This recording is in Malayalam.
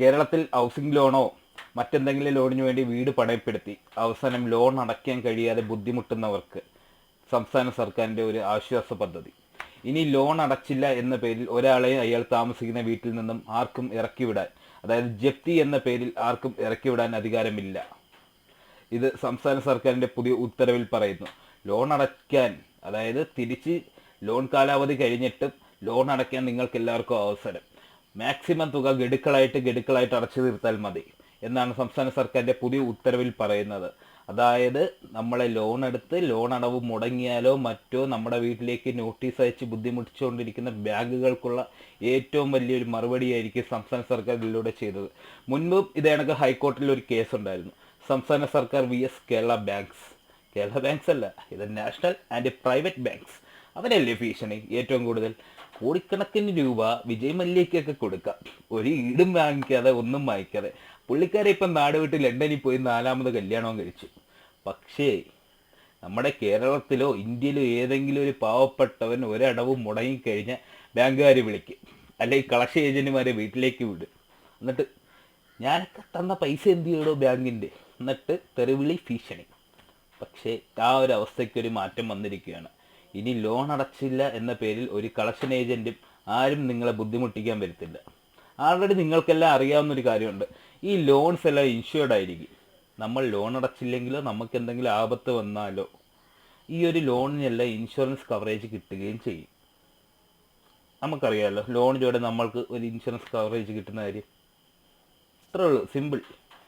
കേരളത്തിൽ ഹൗസിംഗ് ലോണോ മറ്റെന്തെങ്കിലും ലോണിന് വേണ്ടി വീട് പണയപ്പെടുത്തി അവസാനം ലോൺ അടയ്ക്കാൻ കഴിയാതെ ബുദ്ധിമുട്ടുന്നവർക്ക് സംസ്ഥാന സർക്കാരിന്റെ ഒരു ആശ്വാസ പദ്ധതി. ഇനി ലോൺ അടച്ചില്ല എന്ന പേരിൽ ഒരാളെ അയാൾ താമസിക്കുന്ന വീട്ടിൽ നിന്നും ആർക്കും ഇറക്കിവിടാൻ അതായത് ജപ്തി എന്ന പേരിൽ ആർക്കും ഇറക്കിവിടാൻ അധികാരമില്ല. ഇത് സംസ്ഥാന സർക്കാരിന്റെ പുതിയ ഉത്തരവിൽ പറയുന്നു. ലോൺ അടയ്ക്കാൻ അതായത് തിരിച്ച് ലോൺ കാലാവധി കഴിഞ്ഞിട്ടും ലോൺ അടയ്ക്കാൻ നിങ്ങൾക്ക് എല്ലാവർക്കും അവസരം. മാക്സിമം തുക ഗഡുക്കളായിട്ട് ഗഡുക്കളായിട്ട് അടച്ചു തീർത്താൽ മതി എന്നാണ് സംസ്ഥാന സർക്കാരിന്റെ പുതിയ ഉത്തരവിൽ പറയുന്നത്. അതായത് നമ്മളെ ലോൺ എടുത്ത് ലോൺ അടവ് മുടങ്ങിയാലോ മറ്റോ നമ്മുടെ വീട്ടിലേക്ക് നോട്ടീസ് അയച്ച് ബുദ്ധിമുട്ടിച്ചുകൊണ്ടിരിക്കുന്ന ബാങ്കുകൾക്കുള്ള ഏറ്റവും വലിയൊരു മറുപടിയായിരിക്കും സംസ്ഥാന സർക്കാർ ഇതിലൂടെ ചെയ്തത്. മുൻപും ഇതേ കണക്ക് ഹൈക്കോടതിയിൽ ഒരു കേസ് ഉണ്ടായിരുന്നു. സംസ്ഥാന സർക്കാർ V S Kerala banks Kerala banks അല്ല ഇത് നാഷണൽ ആൻഡ് പ്രൈവറ്റ് ബാങ്ക്സ് അവരല്ലേ ഭീഷണി? ഏറ്റവും കൂടുതൽ കോടിക്കണക്കിന് രൂപ വിജയ് മല്യക്കൊക്കെ കൊടുക്കാം. ഒരു ഈടും വാങ്ങിക്കാതെ ഒന്നും വാങ്ങിക്കാതെ. പുള്ളിക്കാരെ ഇപ്പം നാട് വിട്ട് ലണ്ടനിൽ പോയി നാലാമത് കല്യാണവും കഴിച്ചു. പക്ഷേ നമ്മുടെ കേരളത്തിലോ ഇന്ത്യയിലോ ഏതെങ്കിലും ഒരു പാവപ്പെട്ടവൻ ഒരടവും മുടങ്ങിക്കഴിഞ്ഞാൽ ബാങ്കുകാർ വിളിക്കും. അല്ലെങ്കിൽ കളക്ഷൻ ഏജന്റുമാരെ വീട്ടിലേക്ക് വിടും. എന്നിട്ട് ഞാനൊക്കെ തന്ന പൈസ എന്ത് ചെയ്യടോ ബാങ്കിന്റെ? എന്നിട്ട് തെറിവിളി ഭീഷണി. പക്ഷേ ആ ഒരു അവസ്ഥയ്ക്ക് ഒരു മാറ്റം വന്നിരിക്കുകയാണ്. ഇനി ലോൺ അടച്ചില്ല എന്ന പേരിൽ ഒരു കളക്ഷൻ ഏജന്റും ആരും നിങ്ങളെ ബുദ്ധിമുട്ടിക്കാൻ വരത്തില്ല. ആൾറെഡി നിങ്ങൾക്കെല്ലാം അറിയാവുന്ന ഒരു കാര്യമുണ്ട്. ഈ ലോൺസ് എല്ലാം ഇൻഷുർഡ് ആയിരിക്കും. നമ്മൾ ലോൺ അടച്ചില്ലെങ്കിലോ നമുക്ക് എന്തെങ്കിലും ആപത്ത് വന്നാലോ ഈ ഒരു ലോണിനെല്ലാം ഇൻഷുറൻസ് കവറേജ് കിട്ടുകയും ചെയ്യും. നമുക്കറിയാമല്ലോ ലോണിലൂടെ നമ്മൾക്ക് ഒരു ഇൻഷുറൻസ് കവറേജ് കിട്ടുന്ന കാര്യം. ഇത്രേ ഉള്ളൂ സിമ്പിൾ